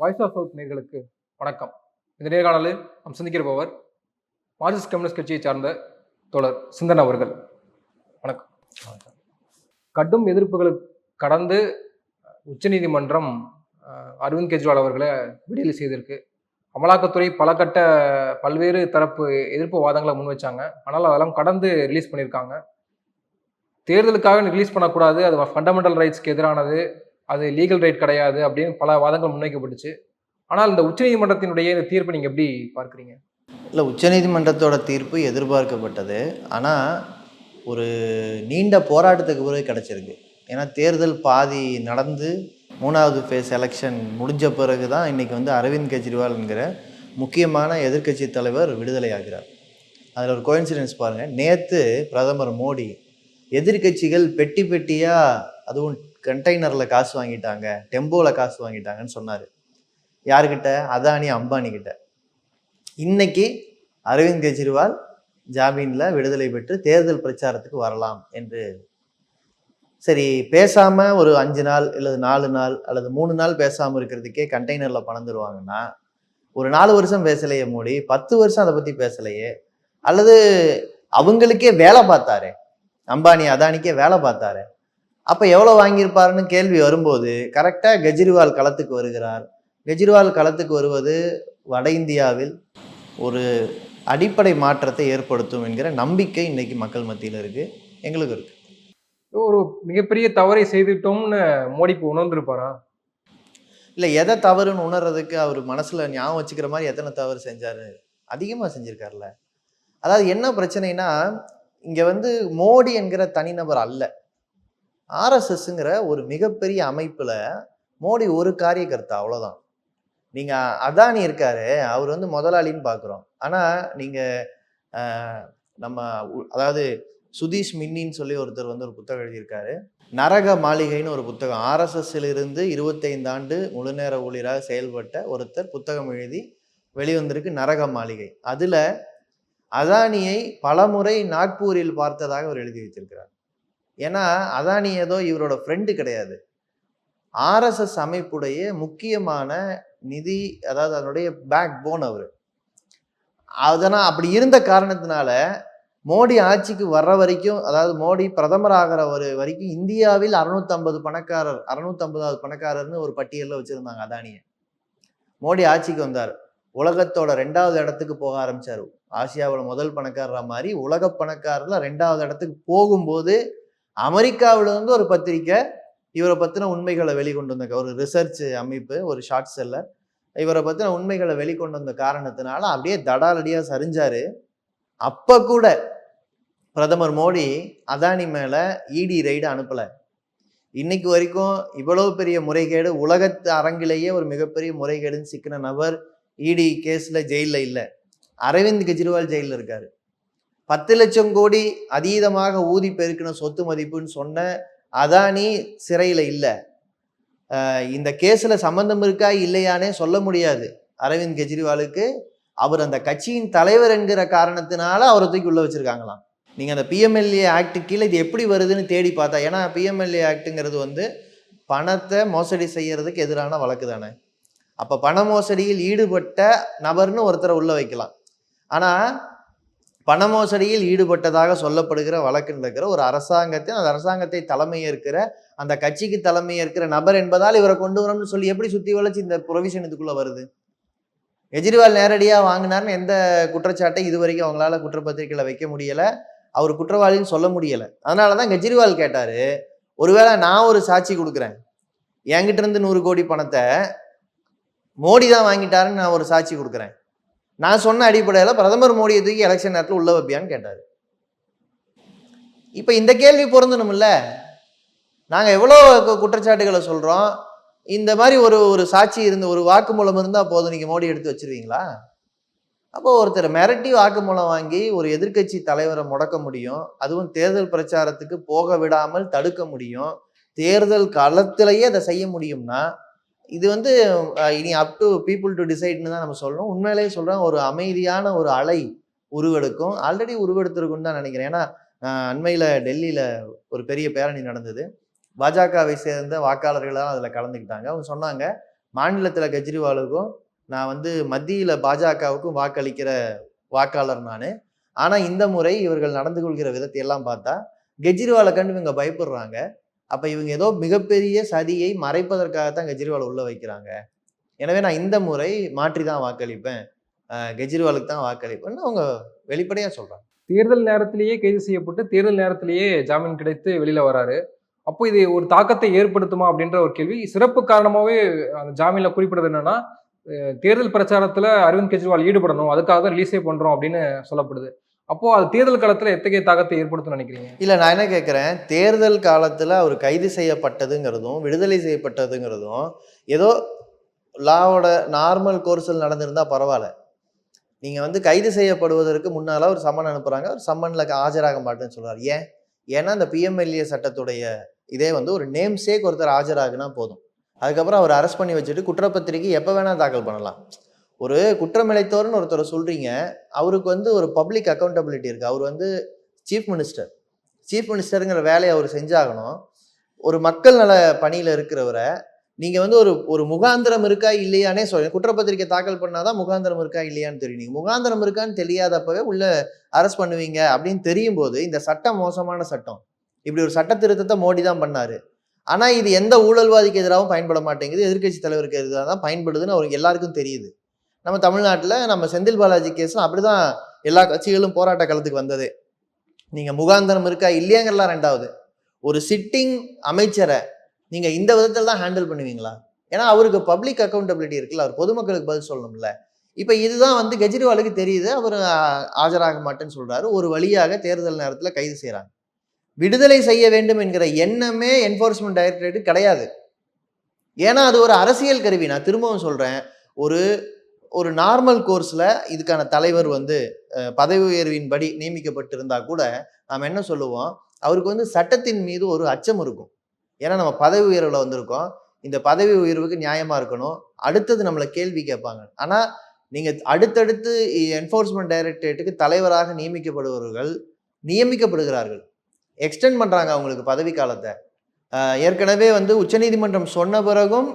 Voice of south நேர்களுக்கு வணக்கம். இந்த நேர்காணலில் நாம் சந்திக்கிறபவர் மார்க்சிஸ்ட் கம்யூனிஸ்ட் கட்சியை சார்ந்த தோழர் சிந்தன் அவர்கள். வணக்கம். கடும் எதிர்ப்புகளுக்கு கடந்து உச்சநீதிமன்றம் அரவிந்த் கெஜ்ரிவால் அவர்களை விடுதலை செய்திருக்கு அமலாக்கத்துறை பல கட்ட பல்வேறு தரப்பு எதிர்ப்பு வாதங்களை முன் வச்சாங்க. ஆனால் அதெல்லாம் கடந்து ரிலீஸ் பண்ணியிருக்காங்க. தேர்தலுக்காக ரிலீஸ் பண்ணக்கூடாது. அது ஃபண்டமெண்டல் ரைட்ஸ்க்கு எதிரானது. அது லீகல் ரைட் கிடையாது அப்படின்னு பல வாதங்கள் முன்வைக்கப்பட்டுச்சு. ஆனால் இந்த உச்சநீதிமன்றத்தினுடைய இந்த தீர்ப்பை நீங்கள் எப்படி பார்க்குறீங்க? இல்லை உச்சநீதிமன்றத்தோட தீர்ப்பு எதிர்பார்க்கப்பட்டது. ஆனால் ஒரு நீண்ட போராட்டத்துக்கு பிறகு கிடச்சிருக்கு. ஏன்னா தேர்தல் பாதி நடந்து மூணாவது ஃபேஸ் எலெக்ஷன் முடிஞ்ச பிறகு தான் இன்றைக்கி வந்து அரவிந்த் கெஜ்ரிவால்ங்கிற முக்கியமான எதிர்க்கட்சி தலைவர் விடுதலை ஆகிறார். அதில் ஒரு கோயின்சிடென்ஸ் பாருங்கள் நேற்று பிரதமர் மோடி எதிர்க்கட்சிகள் பெட்டி பெட்டியாக அதுவும் கண்டெய்னரில் காசு வாங்கிட்டாங்க டெம்போவில் காசு வாங்கிட்டாங்கன்னு சொன்னார். யாருக்கிட்ட? அதானி அம்பானி கிட்ட இன்னைக்கு அரவிந்த் கெஜ்ரிவால் ஜாமீனில் விடுதலை பெற்று தேர்தல் பிரச்சாரத்துக்கு வரலாம் என்று. சரி பேசாமல் ஒரு அஞ்சு நாள் அல்லது நாலு நாள் அல்லது மூணு நாள் பேசாமல் இருக்கிறதுக்கே கண்டெய்னரில் பணம் தருவாங்கன்னா ஒரு நாலு வருஷம் பேசலையே மோடி பத்து வருஷம் அதை பற்றி பேசலையே அல்லது அவங்களுக்கே வேலை பார்த்தாரே அம்பானி அதானிக்கே வேலை பார்த்தாரே அப்ப எவ்வளவு வாங்கியிருப்பாருன்னு கேள்வி வரும்போது கரெக்டா கெஜ்ரிவால் களத்துக்கு வருகிறார். கெஜ்ரிவால் களத்துக்கு வருவது வட இந்தியாவில் ஒரு அடிப்படை மாற்றத்தை ஏற்படுத்தும் என்கிற நம்பிக்கை இன்னைக்கு மக்கள் மத்தியில் இருக்கு. எங்களுக்கு இருக்கு. ஒரு மிகப்பெரிய தவறை செய்துட்டோம்னு மோடி இப்போ உணர்ந்திருப்பாரா? இல்லை எதை தவறுன்னு உணர்றதுக்கு அவர் மனசுல ஞாபகம் வச்சுக்கிற மாதிரி எத்தனை தவறு செஞ்சாரு? அதிகமாக செஞ்சிருக்காருல்ல அதாவது என்ன பிரச்சனைனா இங்க வந்து மோடி என்கிற தனிநபர் அல்ல. ஆர்எஸ்எஸ்ங்கிற ஒரு மிகப்பெரிய அமைப்பில் மோடி ஒரு காரியகர்த்தா அவ்வளோதான் நீங்கள் அதானி இருக்காரு அவர் வந்து முதலாளின்னு பார்க்குறோம் ஆனால் நீங்கள் நம்ம உ- அதாவது சுதீஷ் மின்னின்னு சொல்லி ஒருத்தர் வந்து ஒரு புத்தகம் எழுதியிருக்காரு. நரக மாளிகைன்னு ஒரு புத்தகம். ஆர்எஸ்எஸ்லிருந்து இருபத்தைந்து ஆண்டு முழுநேர ஊழியராக செயல்பட்ட ஒருத்தர் புத்தகம் எழுதி வெளிவந்திருக்கு நரக மாளிகை. அதில் அதானியை பலமுறை நாக்பூரில் பார்த்ததாக அவர் எழுதி வைத்திருக்கிறார். ஏன்னா அதானி ஏதோ இவரோட ஃப்ரெண்டு கிடையாது. ஆர்எஸ்எஸ் அமைப்புடைய முக்கியமான நிதி அதாவது அதனுடைய பேக் போன் அவர். அதனால் அப்படி இருந்த காரணத்தினால மோடி ஆட்சிக்கு வர்ற வரைக்கும் அதாவது மோடி பிரதமர் ஆகிற ஒரு வரைக்கும் இந்தியாவில் அறுநூத்தம்பது பணக்காரர் அறுநூத்தம்பதாவது பணக்காரர்னு ஒரு பட்டியலில் வச்சுருந்தாங்க அதானியை. மோடி ஆட்சிக்கு வந்தார். உலகத்தோட ரெண்டாவது இடத்துக்கு போக ஆரம்பிச்சார். ஆசியாவில் முதல் பணக்காரராக மாதிரி உலக பணக்காரர்ல ரெண்டாவது இடத்துக்கு போகும்போது அமெரிக்காவிலிருந்து ஒரு பத்திரிக்கை இவரை பற்றின உண்மைகளை வெளிக்கொண்டு வந்த ஒரு ரிசர்ச் அமைப்பு ஒரு ஷார்ட் செல்லர் இவரை பற்றின உண்மைகளை வெளிக்கொண்டு வந்த காரணத்தினால அப்படியே தடாலடியாக சரிஞ்சார். அப்போ கூட பிரதமர் மோடி அதானி மேலே இடி ரைடு அனுப்பலை. இன்னைக்கு வரைக்கும் இவ்வளவு பெரிய முறைகேடு உலகத்து அரங்கிலேயே ஒரு மிகப்பெரிய முறைகேடுன்னு சிக்கின நபர் இடி கேஸில் ஜெயிலில் இல்லை. அரவிந்த் கெஜ்ரிவால் ஜெயிலில் இருக்காரு. பத்து லட்சம் கோடி அதீதமாக ஊதி பெருக்கின சொத்து மதிப்புன்னு சொன்ன அதானி சிறையில் இல்லை. இந்த கேஸில் சம்பந்தம் இருக்கா? இல்லையானே சொல்ல முடியாது. அரவிந்த் கெஜ்ரிவாலுக்கு அவர் அந்த கட்சியின் தலைவர் என்கிற காரணத்தினால அவரை தூக்கி உள்ள வச்சிருக்காங்களாம். நீங்கள் அந்த பிஎம்எல்ஏ ஆக்டு கீழே இது எப்படி வருதுன்னு தேடி பார்த்தா ஏன்னா பிஎம்எல்ஏ ஆக்ட்டுங்கிறது வந்து பணத்தை மோசடி செய்யறதுக்கு எதிரான வழக்கு தானே. அப்போ பண மோசடியில் ஈடுபட்ட நபர்னு ஒருத்தரை உள்ளே வைக்கலாம். ஆனால் பண மோசடியில் ஈடுபட்டதாக சொல்லப்படுகிற வழக்கு இருக்கிற ஒரு அரசாங்கத்தின் அந்த அரசாங்கத்தை தலைமை ஏற்கிற அந்த கட்சிக்கு தலைமை ஏற்கிற நபர் என்பதால் இவரை கொண்டு வரணும்னு சொல்லி எப்படி சுத்தி வளைச்சு இந்த ப்ரொவிஷன் இதுக்குள்ள வருது? கெஜ்ரிவால் நேரடியாக வாங்கினார்னு எந்த குற்றச்சாட்டை இது வரைக்கும் அவங்களால குற்றப்பத்திரிக்கையில வைக்க முடியல. அவர் குற்றவாளின்னு சொல்ல முடியல. அதனால தான் கெஜ்ரிவால் கேட்டாரு ஒருவேளை நான் ஒரு சாட்சி கொடுக்குறேன். என்கிட்ட இருந்து நூறு கோடி பணத்தை மோடி தான் வாங்கிட்டாருன்னு நான் ஒரு சாட்சி கொடுக்குறேன். நான் சொன்ன அடிப்படையில் பிரதமர் மோடியை தூக்கி எலெக்ஷன் நேரத்தில் உள்ள வைப்பியான்னு கேட்டார். இப்போ இந்த கேள்வி பொருந்தணும்ல? நாங்கள் எவ்வளோ குற்றச்சாட்டுகளை சொல்கிறோம் இந்த மாதிரி ஒரு ஒரு சாட்சி இருந்து ஒரு வாக்குமூலம் இருந்தால் போதும் நீங்கள் மோடி எடுத்து வச்சிருவீங்களா? அப்போ ஒருத்தர் மிரட்டி வாக்குமூலம் வாங்கி ஒரு எதிர்க்கட்சி தலைவரை முடக்க முடியும். அதுவும் தேர்தல் பிரச்சாரத்துக்கு போக விடாமல் தடுக்க முடியும். தேர்தல் களத்திலேயே அதை செய்ய முடியும்னா இது வந்து இனி அப் டு பீப்புள் டு டிசைட்னு தான் நம்ம சொல்லணும். உண்மையிலேயே சொல்கிறேன் ஒரு அமைதியான ஒரு அலை உருவெடுக்கும். ஆல்ரெடி உருவெடுத்திருக்குன்னு தான் நினைக்கிறேன். ஏன்னா அண்மையில் டெல்லியில் ஒரு பெரிய பேரணி நடந்தது. பாஜகவை சேர்ந்த வாக்காளர்களாக அதில் கலந்துக்கிட்டாங்க. அவங்க சொன்னாங்க மாநிலத்தில் கெஜ்ரிவாலுக்கும் நான் வந்து மத்தியில் பாஜகவுக்கும் வாக்களிக்கிற வாக்காளர் நான். ஆனால் இந்த முறை இவர்கள் நடந்து கொள்கிற விதத்தை எல்லாம் பார்த்தா கெஜ்ரிவாலை கண்டு இவங்க பயப்படுறாங்க. அப்போ இவங்க ஏதோ மிகப்பெரிய சதியை மறைப்பதற்காகத்தான் கெஜ்ரிவால் உள்ள வைக்கிறாங்க. எனவே நான் இந்த முறை மாற்றி தான் வாக்களிப்பேன் கெஜ்ரிவாலுக்கு தான் வாக்களிப்பேன்னு அவங்க வெளிப்படையாக சொல்கிறாங்க தேர்தல் நேரத்திலேயே கைது செய்யப்பட்டு தேர்தல் நேரத்திலேயே ஜாமீன் கிடைத்து வெளியில் வராரு. அப்போ இது ஒரு தாக்கத்தை ஏற்படுத்துமா அப்படின்ற ஒரு கேள்வி. சிறப்பு காரணமாகவே அந்த ஜாமீனில் குறிப்பிட்டது என்னன்னா தேர்தல் பிரச்சாரத்தில் அரவிந்த் கெஜ்ரிவால் ஈடுபடணும் அதுக்காக தான் ரிலீஸே பண்ணுறோம் அப்படின்னு சொல்லப்படுது. அப்போ அது தேர்தல் காலத்துல எத்தகைய தாக்கத்தை ஏற்படுத்தும் நினைக்கிறீங்க? இல்லை நான் என்ன கேட்குறேன் தேர்தல் காலத்தில் அவர் கைது செய்யப்பட்டதுங்கிறதும் விடுதலை செய்யப்பட்டதுங்கிறதும் ஏதோ லாவோட நார்மல் கோர்ஸில் நடந்திருந்தா பரவாயில்ல. நீங்கள் வந்து கைது செய்யப்படுவதற்கு முன்னால் ஒரு சம்மன் அனுப்புகிறாங்க ஒரு சம்மனில் ஆஜராக மாட்டேன்னு சொல்கிறார் ஏன்? ஏன்னா அந்த பிஎம்எல்ஏ சட்டத்துடைய இதே வந்து ஒரு நேம் சேக் ஒருத்தர் ஆஜராகுனா போதும். அதுக்கப்புறம் அவர் அரெஸ்ட் பண்ணி வச்சுட்டு குற்றப்பத்திரிக்கை எப்போ வேணால் தாக்கல் பண்ணலாம். ஒரு குற்றமிழைத்தோர்னு ஒருத்தரை சொல்கிறீங்க அவருக்கு வந்து ஒரு பப்ளிக் அக்கௌண்டபிலிட்டி இருக்குது அவர் வந்து சீஃப் மினிஸ்டர் சீஃப் மினிஸ்டருங்கிற வேலையை அவர் செஞ்சாகணும். ஒரு மக்கள் நல பணியில் இருக்கிறவரை நீங்கள் வந்து ஒரு ஒரு முகாந்திரம் இருக்கா இல்லையானே சொல்ல குற்றப்பத்திரிக்கை தாக்கல் பண்ணாதான் முகாந்திரம் இருக்கா இல்லையான்னு தெரியும். நீங்கள் முகாந்திரம் இருக்கான்னு தெரியாதப்பவே உள்ள அரெஸ்ட் பண்ணுவீங்க அப்படின்னு தெரியும் போது இந்த சட்டம் மோசமான சட்டம் இப்படி ஒரு சட்ட திருத்தத்தை மோடி தான் பண்ணாரு. ஆனால் இது எந்த ஊழல்வாதிக்கு எதிராகவும் பயன்பட மாட்டேங்குது எதிர்க்கட்சி தலைவருக்கு எதிராக தான் பயன்படுதுன்னு அவருக்கு எல்லாருக்கும் தெரியுது. நம்ம தமிழ்நாட்டில் நம்ம செந்தில் பாலாஜி கேஸ்லாம் அப்படிதான் எல்லா கட்சிகளும் போராட்ட களத்துக்கு வந்தது. நீங்கள் முகாந்தரம் இருக்கா இல்லையாங்கிறலாம் ரெண்டாவது. ஒரு சிட்டிங் அமைச்சரை நீங்கள் இந்த விதத்தில் தான் ஹேண்டில் பண்ணுவீங்களா? ஏன்னா அவருக்கு பப்ளிக் அக்கௌண்டபிலிட்டி இருக்குல்ல அவர் பொதுமக்களுக்கு பதில் சொல்லணும்ல. இப்போ இதுதான் வந்து கெஜ்ரிவாலுக்கு தெரியுது அவர் ஆஜராக மாட்டேன்னு சொல்கிறாரு ஒரு வழியாக தேர்தல் நேரத்தில் கைது செய்கிறாங்க விடுதலை செய்ய வேண்டும் என்கிற எண்ணமே என்ஃபோர்ஸ்மெண்ட் டைரக்டரேட் கிடையாது. ஏன்னா அது ஒரு அரசியல் கருவி. நான் திரும்பவும் சொல்கிறேன் ஒரு ஒரு நார்மல் கோர்ஸில் இதுக்கான தலைவர் வந்து பதவி உயர்வின்படி நியமிக்கப்பட்டிருந்தா கூட நாம் என்ன சொல்லுவோம்? அவருக்கு வந்து சட்டத்தின் மீது ஒரு அச்சம் இருக்கும். ஏன்னா நம்ம பதவி உயர்வில் வந்திருக்கோம். இந்த பதவி உயர்வுக்கு நியாயமாக இருக்கணும். அடுத்தது நம்மளை கேள்வி கேட்பாங்க. ஆனால் நீங்கள் அடுத்தடுத்து என்ஃபோர்ஸ்மெண்ட் டைரக்டரேட்டுக்கு தலைவராக நியமிக்கப்படுபவர்கள் நியமிக்கப்படுகிறார்கள். எக்ஸ்டெண்ட் பண்ணுறாங்க அவங்களுக்கு பதவி காலத்தை. ஏற்கனவே வந்து உச்சநீதிமன்றம் சொன்ன பிறகும்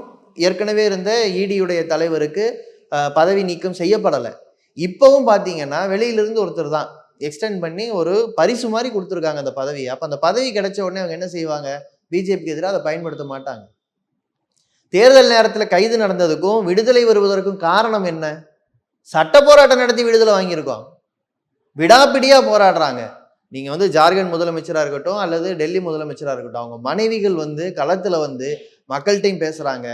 ஏற்கனவே இருந்த இடியுடைய தலைவருக்கு பதவி நீக்கம் செய்யப்படலை. இப்போவும் பார்த்தீங்கன்னா வெளியிலிருந்து ஒருத்தர் தான் எக்ஸ்டெண்ட் பண்ணி ஒரு பரிசு மாதிரி கொடுத்துருக்காங்க அந்த பதவியை. அப்போ அந்த பதவி கிடைச்ச உடனே அவங்க என்ன செய்வாங்க? பிஜேபிக்கு எதிராக அதை பயன்படுத்த மாட்டாங்க. தேர்தல் நேரத்தில் கைது நடந்ததுக்கும் விடுதலை வருவதற்கும் காரணம் என்ன? சட்ட போராட்டம் நடத்தி விடுதலை வாங்கியிருக்கோம். விடாப்பிடியாக போராடுறாங்க. நீங்கள் வந்து ஜார்க்கண்ட் முதலமைச்சராக இருக்கட்டும் அல்லது டெல்லி முதலமைச்சராக இருக்கட்டும் அவங்க மனைவிகள் வந்து களத்தில் வந்து மக்கள்கிட்டையும் பேசுகிறாங்க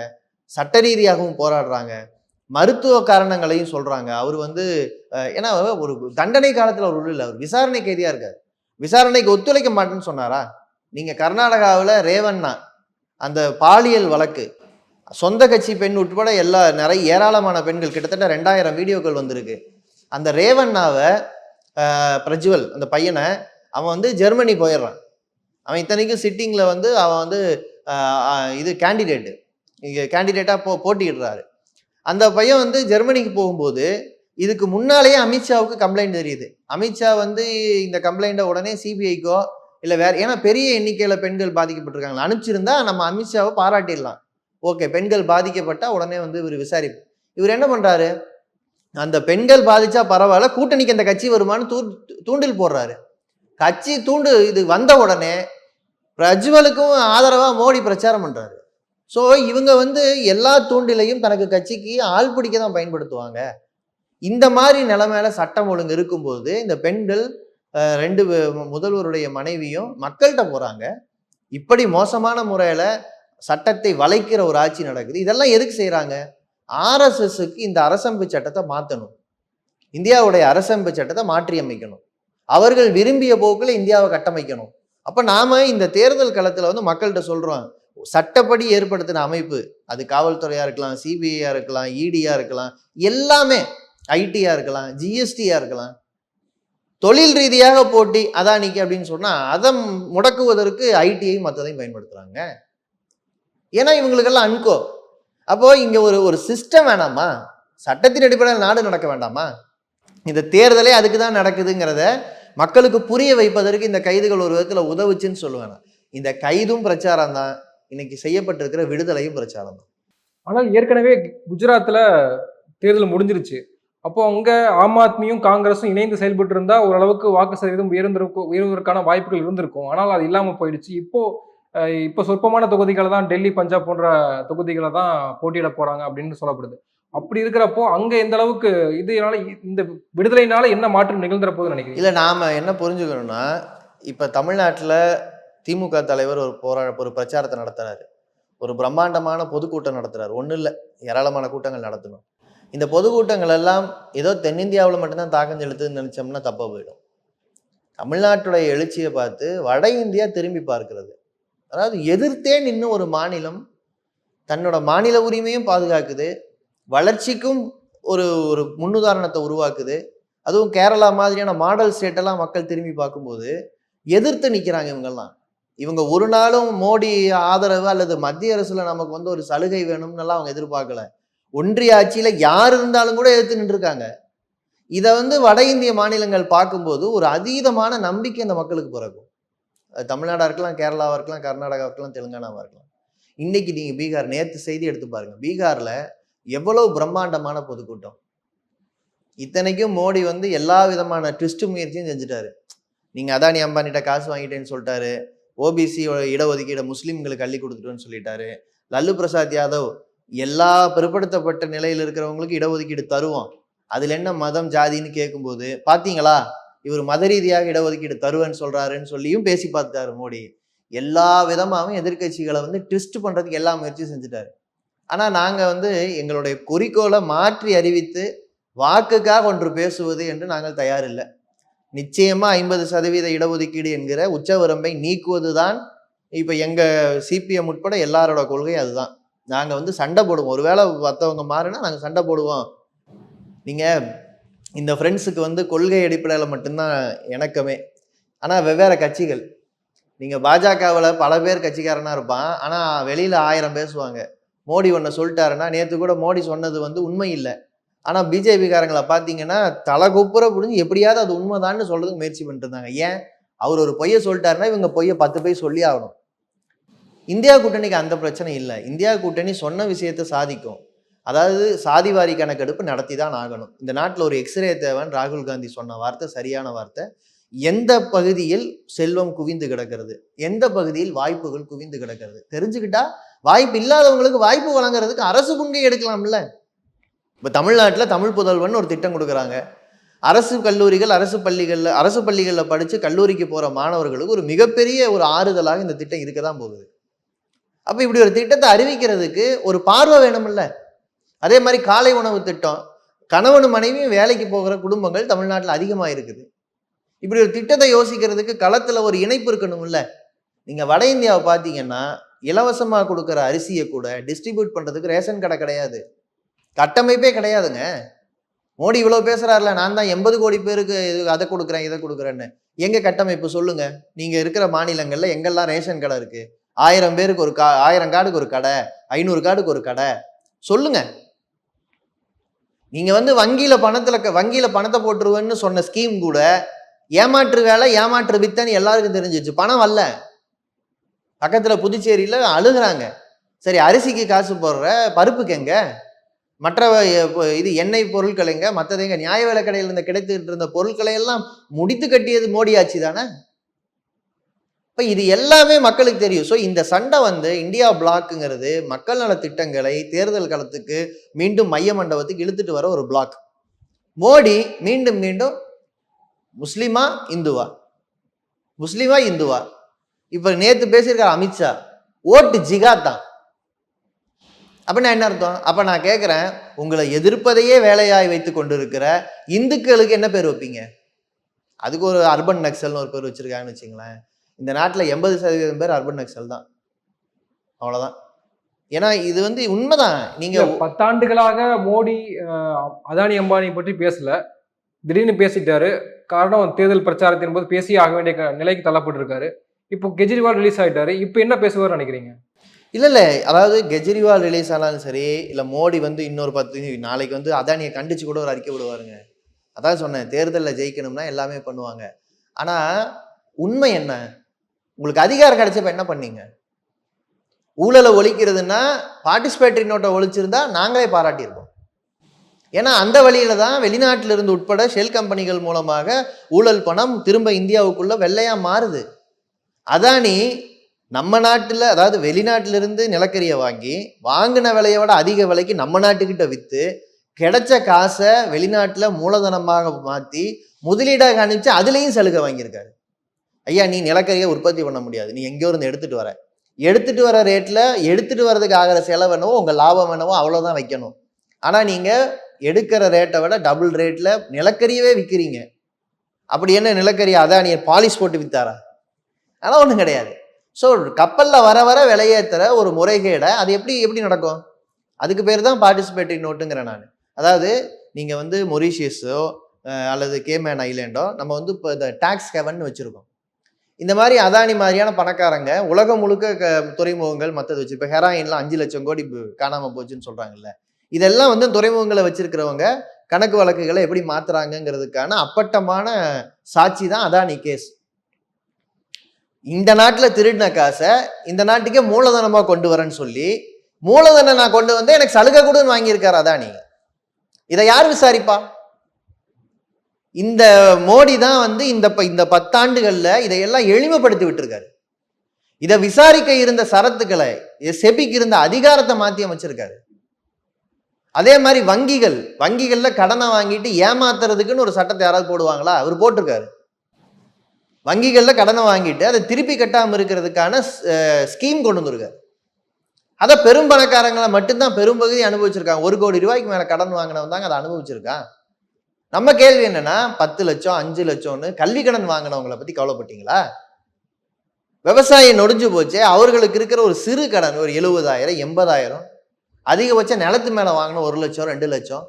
சட்ட ரீதியாகவும் போராடுறாங்க. மருத்துவ காரணங்களையும் சொல்றாங்க. அவர் வந்து ஏன்னா ஒரு தண்டனை காலத்தில் அவர் உள்ள அவர் விசாரணை கைதியா இருக்காரு. விசாரணைக்கு ஒத்துழைக்க மாட்டேன்னு சொன்னாரா? நீங்க கர்நாடகாவில் ரேவண்ணா அந்த பாலியல் வழக்கு சொந்த கட்சி பெண் உட்பட எல்லா நிறைய ஏராளமான பெண்கள் கிட்டத்தட்ட ரெண்டாயிரம் வீடியோக்கள் வந்திருக்கு. அந்த ரேவண்ணாவை பிரஜ்வல் அந்த பையனை அவன் வந்து ஜெர்மனி போயிடுறான். அவன் இத்தனைக்கும் சிட்டிங்கில் வந்து அவன் வந்து இது கேண்டிடேட்டு இங்கே கேண்டிடேட்டாக போ போட்டியிடுறாரு. அந்த பையன் வந்து ஜெர்மனிக்கு போகும்போது இதுக்கு முன்னாலேயே அமித்ஷாவுக்கு கம்ப்ளைண்ட் தெரியுது. அமித்ஷா வந்து இந்த கம்ப்ளைண்ட்டை உடனே சிபிஐக்கோ இல்லை வேற ஏன்னா பெரிய எண்ணிக்கையில் பெண்கள் பாதிக்கப்பட்டிருக்காங்க அனுப்பிச்சிருந்தா நம்ம அமித்ஷாவை பாராட்டிடலாம். ஓகே பெண்கள் பாதிக்கப்பட்டால் உடனே வந்து இவர் விசாரிப்பு. இவர் என்ன பண்ணுறாரு அந்த பெண்கள் பாதிச்சா பரவாயில்ல கூட்டணிக்கு அந்த கட்சி வருமானு தூ தூண்டில் போடுறாரு. கட்சி தூண்டு இது வந்த உடனே பிரஜ்வலுக்கும் ஆதரவாக மோடி பிரச்சாரம் பண்ணுறாரு ஸோ இவங்க வந்து எல்லா தூண்டிலையும் தனக்கு கட்சிக்கு ஆள் பிடிக்க தான் பயன்படுத்துவாங்க. இந்த மாதிரி நிலைமையில சட்டம் ஒழுங்கு இருக்கும்போது இந்த பெண்கள் ரெண்டு முதல்வருடைய மனைவியும் மக்கள்கிட்ட போறாங்க. இப்படி மோசமான முறையில சட்டத்தை வளைக்கிற ஒரு ஆட்சி நடக்குது. இதெல்லாம் எதுக்கு செய்கிறாங்க ஆர்எஸ்எஸ்க்கு இந்த அரசமைப்பு சட்டத்தை மாற்றணும் இந்தியாவுடைய அரசமைப்பு சட்டத்தை மாற்றி அமைக்கணும் அவர்கள் விரும்பிய போக்கில் இந்தியாவை கட்டமைக்கணும். அப்போ நாம இந்த தேர்தல் களத்தில் வந்து மக்கள்கிட்ட சொல்றோம். சட்டப்படி ஏற்படுத்தின அமைப்பு அது காவல்துறையா இருக்கலாம் சிபிஐயா இருக்கலாம் e இடியா இருக்கலாம் எல்லாமே ஐடியா இருக்கலாம் ஜிஎஸ்டியா இருக்கலாம். தொழில் ரீதியாக போட்டி அதானிக்கு அப்படின்னு சொன்னா அதை முடக்குவதற்கு ஐடியையும் மற்றதையும் பயன்படுத்துறாங்க. ஏன்னா இவங்களுக்கெல்லாம் அன்கோ. அப்போ இங்க ஒரு ஒரு சிஸ்டம் வேணாமா? சட்டத்தின் அடிப்படையில் நாடு நடக்க வேண்டாமா? இந்த தேர்தலே அதுக்கு தான் நடக்குதுங்கிறத மக்களுக்கு புரிய வைப்பதற்கு இந்த கைதுகள் ஒரு விதத்தில் உதவுச்சுன்னு சொல்லுவேன் இந்த கைதும் பிரச்சாரம் தான் இன்னைக்கு செய்யப்பட்டிருக்கிற விடுதலையும் பிரச்சாரம் தான். ஆனால் ஏற்கனவே குஜராத்தில் தேர்தல் முடிஞ்சிருச்சு. அப்போ அங்கே ஆம் ஆத்மியும் காங்கிரஸும் இணைந்து செயல்பட்டு இருந்தா ஓரளவுக்கு வாக்கு சதவீதம் உயர்ந்திருக்கும் உயர்வதற்கான வாய்ப்புகள் இருந்திருக்கும். ஆனால் அது இல்லாமல் போயிடுச்சு. இப்போ இப்போ சொற்பமான தொகுதிகளை தான் டெல்லி பஞ்சாப் போன்ற தொகுதிகளை தான் போட்டியிட போறாங்க அப்படின்னு சொல்லப்படுது. அப்படி இருக்கிறப்போ அங்க எந்த அளவுக்கு இதனால இந்த விடுதலைனால என்ன மாற்றம் நிகழ்ந்துற போகுதுன்னு நினைக்கிறீங்க? இல்லை நாம் என்ன புரிஞ்சுக்கணும்னா இப்போ தமிழ்நாட்டில் திமுக தலைவர் ஒரு போரா ஒரு பிரச்சாரத்தை நடத்துறாரு. ஒரு பிரம்மாண்டமான பொதுக்கூட்டம் நடத்துறாரு. ஒன்றும் இல்லை. ஏராளமான கூட்டங்கள் நடத்தணும். இந்த பொதுக்கூட்டங்கள் எல்லாம் ஏதோ தென்னிந்தியாவில் மட்டும்தான் தாக்கம் செலுத்துதுன்னு நினச்சோம்னா தப்பாக போயிடும். தமிழ்நாட்டுடைய எழுச்சியை பார்த்து வட இந்தியா திரும்பி பார்க்கிறது. அதாவது எதிர்த்தே நின்று ஒரு மாநிலம் தன்னோட மாநில உரிமையும் பாதுகாக்குது. வளர்ச்சிக்கும் ஒரு ஒரு முன்னுதாரணத்தை உருவாக்குது. அதுவும் கேரளா மாதிரியான மாடல் ஸ்டேட்டெல்லாம் மக்கள் திரும்பி பார்க்கும்போது எதிர்த்து நிற்கிறாங்க இவங்கெல்லாம். இவங்க ஒரு நாளும் மோடி ஆதரவு அல்லது மத்திய அரசுல நமக்கு வந்து ஒரு சலுகை வேணும்னுலாம் அவங்க எதிர்பார்க்கல. ஒன்றிய ஆட்சியில யார் இருந்தாலும் கூட எதிர்த்து நின்றுருக்காங்க. இதை வந்து வட இந்திய மாநிலங்கள் பார்க்கும்போது ஒரு அதீதமான நம்பிக்கை அந்த மக்களுக்கு பிறக்கும். தமிழ்நாடாக தமிழ்நாடா இருக்கலாம் கேரளாவாக இருக்கலாம் கர்நாடகாவாக இருக்கலாம் தெலுங்கானாவாக இருக்கலாம். இன்னைக்கு நீங்கள் பீகார் நேற்று செய்தி எடுத்து பாருங்க. பீகாரில் எவ்வளவு பிரம்மாண்டமான பொதுக்கூட்டம். இத்தனைக்கும் மோடி வந்து எல்லா விதமான ட்விஸ்ட் முயற்சியும் செஞ்சுட்டாரு. நீங்கள் அதானி அம்பானிட்ட காசு வாங்கிட்டேன்னு சொல்லிட்டாரு. ஓபிசி இடஒதுக்கீடு முஸ்லீம்களுக்கு அள்ளி கொடுத்துட்டோன்னு சொல்லிட்டாரு. லல்லு பிரசாத் யாதவ் எல்லா பிற்படுத்தப்பட்ட நிலையில் இருக்கிறவங்களுக்கு இடஒதுக்கீடு தருவோம். அதில் என்ன மதம் ஜாதின்னு கேட்கும்போது பார்த்தீங்களா இவர் மத ரீதியாக இடஒதுக்கீடு தருவேன்னு சொல்கிறாருன்னு சொல்லியும் பேசி பார்த்தாரு மோடி. எல்லா விதமாகவும் எதிர்க்கட்சிகளை வந்து ட்விஸ்ட் பண்ணுறதுக்கு எல்லா முயற்சியும் செஞ்சுட்டாரு. ஆனால் நாங்கள் வந்து எங்களுடைய குறிக்கோளை மாற்றி அறிவித்து வாக்குக்காக ஒன்று பேசுவது என்று நாங்கள் தயாரில்லை. நிச்சயமாக ஐம்பது சதவீத இடஒதுக்கீடு என்கிற உச்சவரம்பை நீக்குவது தான் இப்போ எங்கள் சிபிஎம் உட்பட எல்லாரோட கொள்கை அதுதான். நாங்கள் வந்து சண்டை போடுவோம். ஒருவேளை மற்றவங்க மாறினா நாங்கள் சண்டை போடுவோம். நீங்கள் இந்த ஃப்ரெண்ட்ஸுக்கு வந்து கொள்கை அடிப்படையில் மட்டும்தான் இணக்கமே. ஆனால் வெவ்வேறு கட்சிகள். நீங்கள் பாஜகவில் பல பேர் கட்சிக்காரனாக இருப்பான். ஆனால் வெளியில் ஆயிரம் பேசுவாங்க. மோடி ஒன்று சொல்லிட்டாருன்னா நேற்று கூட மோடி சொன்னது வந்து உண்மை இல்லை. ஆனால் பிஜேபிக்காரங்களை பார்த்தீங்கன்னா தலை குப்புற புரிஞ்சு எப்படியாவது அது உண்மைதான்னு சொல்கிறதுக்கு முயற்சி பண்ணிட்டு ஏன்? அவர் ஒரு பொய்யை சொல்லிட்டாருன்னா இவங்க பொய்யை பத்து பொய் சொல்லி ஆகணும். இந்தியா கூட்டணிக்கு அந்த பிரச்சனை இல்லை. இந்தியா கூட்டணி சொன்ன விஷயத்தை சாதிக்கும். அதாவது சாதிவாரி கணக்கெடுப்பு நடத்தி தான் ஆகணும். இந்த நாட்டில் ஒரு எக்ஸ்ரே தேவன் ராகுல் காந்தி சொன்ன வார்த்தை சரியான வார்த்தை. எந்த பகுதியில் செல்வம் குவிந்து கிடக்கிறது? எந்த பகுதியில் வாய்ப்புகள் குவிந்து கிடக்கிறது? தெரிஞ்சுக்கிட்டா வாய்ப்பு இல்லாதவங்களுக்கு வாய்ப்பு வழங்குறதுக்கு அரசு பங்கை எடுக்கலாம்ல. இப்போ தமிழ்நாட்டில் தமிழ் புதல்வன் ஒரு திட்டம் கொடுக்குறாங்க. அரசு கல்லூரிகள் அரசு பள்ளிகளில் அரசு பள்ளிகளில் படித்து கல்லூரிக்கு போகிற மாணவர்களுக்கு ஒரு மிகப்பெரிய ஒரு ஆறுதலாக இந்த திட்டம் இருக்க தான் போகுது. அப்போ இப்படி ஒரு திட்டத்தை அறிவிக்கிறதுக்கு ஒரு பார்வை வேணும்ல. அதே மாதிரி காலை உணவு திட்டம் கணவனும் மனைவியும் வேலைக்கு போகிற குடும்பங்கள் தமிழ்நாட்டில் அதிகமாக இருக்குது. இப்படி ஒரு திட்டத்தை யோசிக்கிறதுக்கு களத்தில் ஒரு இணைப்பு இருக்கணும்ல. நீங்கள் வட இந்தியாவை பார்த்தீங்கன்னா இலவசமாக கொடுக்குற அரிசியை கூட டிஸ்ட்ரிபியூட் பண்ணுறதுக்கு ரேஷன் கடை கிடையாது. கட்டமைப்பே கிடையாதுங்க. மோடி இவ்வளோ பேசுகிறாருல நான் தான் எண்பது கோடி பேருக்கு இது அதை கொடுக்குறேன் இதை கொடுக்குறேன்னு. எங்கள் கட்டமைப்பு சொல்லுங்கள் நீங்கள் இருக்கிற மாநிலங்களில் எங்கெல்லாம் ரேஷன் கடை இருக்குது ஆயிரம் பேருக்கு ஒரு கா ஆயிரம் கார்டுக்கு ஒரு கடை ஐநூறு கார்டுக்கு ஒரு கடை. சொல்லுங்கள் நீங்கள் வந்து வங்கியில் பணத்தில் க- பணத்தை போட்டுருவேன்னு சொன்ன ஸ்கீம் கூட ஏமாற்று வேலை ஏமாற்று வித்தன்னு எல்லாருக்கும் தெரிஞ்சிச்சு பணம் வரல பக்கத்தில் புதுச்சேரியில் அழுகுறாங்க. சரி அரிசிக்கு காசு போடுற பருப்புக்கு எங்கே? மற்ற இது எண்ணெய் பொருட்கள் எங்க மற்றது எங்க நியாய விலை கடையில் இருந்து கிடைத்துக்கிட்டு இருந்த பொருட்களை எல்லாம் முடித்து கட்டியது மோடி ஆட்சி தானே? இப்போ இது எல்லாமே மக்களுக்கு தெரியும். ஸோ இந்த சண்டை வந்து இந்தியா பிளாக்குங்கிறது மக்கள் நல திட்டங்களை தேர்தல் களத்துக்கு மீண்டும் மைய மண்டபத்துக்கு இழுத்துட்டு வர ஒரு பிளாக் மோடி மீண்டும் மீண்டும் முஸ்லீமா இந்துவா? முஸ்லீமா இந்துவா? இப்போ நேற்று பேசியிருக்கார் அமித்ஷா. ஓட்டு ஜிகா தான் அப்படின்னா என்ன அர்த்தம்? அப்போ நான் கேட்குறேன் உங்களை எதிர்ப்பதையே வேலையாய் வைத்து கொண்டு இருக்கிற இந்துக்களுக்கு என்ன பேர் வைப்பீங்க? அதுக்கு ஒரு அர்பன் நக்சல்னு ஒரு பேர் வச்சுருக்காங்கன்னு வச்சுங்களேன். இந்த நாட்டில் எண்பது சதவீதம் பேர் அர்பன் நக்சல் தான். அவ்வளோதான் ஏன்னா இது வந்து உண்மைதான். நீங்க பத்தாண்டுகளாக மோடி அதானி அம்பானி பற்றி பேசல. திடீர்னு பேசிட்டாரு. காரணம் தேர்தல் பிரச்சாரத்தின் போது பேசி ஆக வேண்டிய நிலைக்கு தள்ளப்பட்டிருக்காரு. இப்போ கெஜ்ரிவால் ரிலீஸ் ஆயிட்டாரு. இப்போ என்ன பேசுவார் நினைக்கிறீங்க? இல்லை இல்லை. அதாவது கெஜ்ரிவால் ரிலீஸ் ஆனாலும் சரி இல்லை மோடி வந்து இன்னொரு பத்து நாளைக்கு வந்து அதானியை கண்டிச்சு கூட ஒரு அறிக்கை விடுவாருங்க. அதான் சொன்னேன். தேர்தலில் ஜெயிக்கணும்னா எல்லாமே பண்ணுவாங்க. ஆனால் உண்மை என்ன? உங்களுக்கு அதிகாரம் கிடைச்சப்ப என்ன பண்ணீங்க? ஊழலை ஒழிக்கிறதுன்னா பார்ட்டிசிபேட்டரி நோட்டை ஒழிச்சிருந்தா நாங்களே பாராட்டியிருப்போம். ஏன்னா அந்த வழியில தான் வெளிநாட்டிலிருந்து உட்பட ஷெல் கம்பெனிகள் மூலமாக ஊழல் பணம் திரும்ப இந்தியாவுக்குள்ள வெள்ளையா மாறுது. அதானி நம்ம நாட்டில் அதாவது வெளிநாட்டிலிருந்து நிலக்கரியை வாங்கி வாங்கின விலையை விட அதிக விலைக்கு நம்ம நாட்டுக்கிட்ட விற்று கிடைச்ச காசை வெளிநாட்டில் மூலதனமாக மாற்றி முதலீடாக அனுப்பிச்சு அதுலேயும் சலுகை வாங்கியிருக்காரு. ஐயா நீ நிலக்கரியை உற்பத்தி பண்ண முடியாது. நீ எங்கேயோ இருந்து எடுத்துகிட்டு வர. எடுத்துட்டு வர ரேட்டில் எடுத்துட்டு வர்றதுக்கு ஆகிற செலவு என்னவோ உங்கள் லாபம் என்னவோ அவ்வளோதான் வைக்கணும். ஆனால் நீங்கள் எடுக்கிற ரேட்டை விட டபுள் ரேட்டில் நிலக்கரியவே விற்கிறீங்க அப்படி என்ன நிலக்கரி நீ பாலிஷ் போட்டு வித்தாரா? ஆனால் ஒன்றும் கிடையாது. ஸோ கப்பலில் வர வர விலையேற்றுற ஒரு முறைகேடை அது எப்படி எப்படி நடக்கும்? அதுக்கு பேர் தான் பார்ட்டிசிபேட்டரி நோட்டுங்கிறேன் நான். அதாவது நீங்கள் வந்து மொரீஷியஸோ அல்லது கேமேன் ஐலேண்டோ நம்ம வந்து இப்போ இந்த டேக்ஸ் ஹெவன் வச்சுருக்கோம். இந்த மாதிரி அதானி மாதிரியான பணக்காரங்க உலகம் முழுக்க க துறைமுகங்கள் மற்றது வச்சு இப்போ ஹெராயின்லாம் அஞ்சு லட்சம் கோடி காணாமல் போச்சுன்னு சொல்கிறாங்கல்ல இதெல்லாம் வந்து துறைமுகங்களை வச்சுருக்கிறவங்க கணக்கு வழக்குகளை எப்படி மாற்றுறாங்கங்கிறதுக்கான அப்பட்டமான சாட்சி தான் அதானி கேஸ் இந்த நாட்டில் திருடின காசை இந்த நாட்டுக்கே மூலதனமாக கொண்டு வரேன்னு சொல்லி மூலதனம் நான் கொண்டு வந்து எனக்கு சலுகை கொடுன்னு வாங்கியிருக்காரு அதானி. இதை யார் விசாரிப்பா? இந்த மோடி தான் வந்து இந்த ப- இந்த பத்தாண்டுகளில் இதையெல்லாம் எளிமைப்படுத்தி விட்டுருக்காரு. இதை விசாரிக்க இருந்த சரத்துக்களை செபிக்கு இருந்த அதிகாரத்தை மாற்றி அமைச்சிருக்காரு. அதே மாதிரி வங்கிகள் வங்கிகளில் கடனை வாங்கிட்டு ஏமாத்துறதுக்குன்னு ஒரு சட்டத்தை யாராவது போடுவாங்களா? அவர் போட்டிருக்காரு. வங்கிகளில் கடனை வாங்கிட்டு அதை திருப்பி கட்டாமல் இருக்கிறதுக்கான ஸ்கீம் கொண்டு வந்திருக்காரு. அதை பெரும் பணக்காரங்களை மட்டும்தான் பெரும்பகுதி அனுபவிச்சிருக்காங்க. ஒரு கோடி ரூபாய்க்கு மேலே கடன் வாங்கினவன் தாங்க அதை அனுபவிச்சிருக்கான். நம்ம கேள்வி என்னன்னா பத்து லட்சம் அஞ்சு லட்சம்னு கல்வி கடன் வாங்கினவங்களை பற்றி கவலைப்பட்டீங்களா? விவசாயம் நொடிஞ்சு போச்சே அவர்களுக்கு இருக்கிற ஒரு சிறு கடன் ஒரு எழுபதாயிரம் எண்பதாயிரம் அதிகபட்சம் நிலத்து மேலே வாங்கின ஒரு லட்சம் ரெண்டு லட்சம்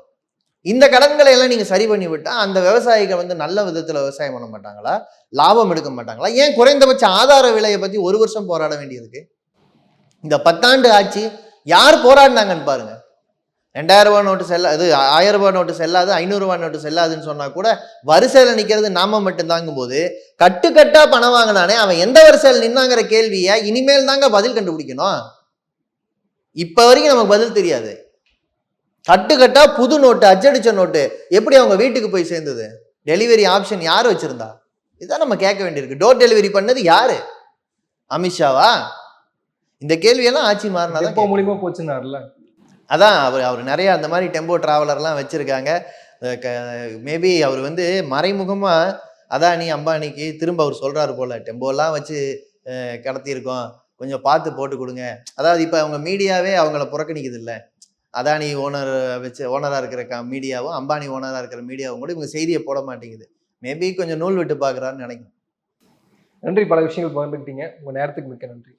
இந்த கடன்களை எல்லாம் நீங்கள் சரி பண்ணி விட்டால் அந்த விவசாயிகள் வந்து நல்ல விதத்தில் விவசாயம் பண்ண மாட்டாங்களா? லாபம் எடுக்க மாட்டாங்களா? ஏன் குறைந்தபட்ச ஆதார விலையை பற்றி ஒரு வருஷம் போராட வேண்டியிருக்கு? இந்த பத்தாண்டு ஆட்சி யார் போராடினாங்கன்னு பாருங்க. ரெண்டாயிரம் ரூபாய் நோட்டு செல்ல இது ஆயிரம் ரூபாய் நோட்டு செல்லாது ஐநூறுரூவா நோட்டு செல்லாதுன்னு சொன்னால் கூட வரிசையில் நிற்கிறது நாம மட்டும்தாங்கும் போது கட்டுக்கட்டாக பணம் வாங்கினானே அவன் எந்த வரிசையில் நின்னாங்கிற கேள்வியை இனிமேல் தாங்க பதில் கண்டுபிடிக்கணும். இப்போ வரைக்கும் நமக்கு பதில் தெரியாது. கட்டுக்கட்டா புது நோட்டு அச்சடிச்ச நோட்டு எப்படி அவங்க வீட்டுக்கு போய் சேர்ந்தது? டெலிவரி ஆப்ஷன் யார் வச்சிருந்தா? இதான் நம்ம கேட்க வேண்டியிருக்கு. டோர் டெலிவரி பண்ணது யாரு? அமித்ஷாவா? இந்த கேள்வியெல்லாம் ஆட்சி மாறினாதான் டெம்போ மூலியமா போச்சுன்னாருல அதான் அவர் அவர் நிறைய அந்த மாதிரி டெம்போ டிராவலர்லாம் வச்சிருக்காங்க. மேபி அவர் வந்து மறைமுகமா அதானி அம்பானிக்கு திரும்ப அவர் சொல்றாரு போல. டெம்போலாம் வச்சு கடத்தியிருக்கோம். கொஞ்சம் பார்த்து போட்டு கொடுங்க. அதாவது இப்போ அவங்க மீடியாவே அவங்கள புறக்கணிக்குது இல்லை அதானி ஓனர் வச்சு ஓனராக இருக்கிற க மீடியாவும் அம்பானி ஓனராக இருக்கிற மீடியாவும் கூட இவங்க செய்தியை போட மாட்டேங்குது. மேபி கொஞ்சம் நூல் விட்டு பார்க்குறான்னு நினைக்கிறேன். நன்றி. பல விஷயங்கள் பகிர்ந்துக்கிட்டீங்க உங்க நேரத்துக்கு மிக்க நன்றி.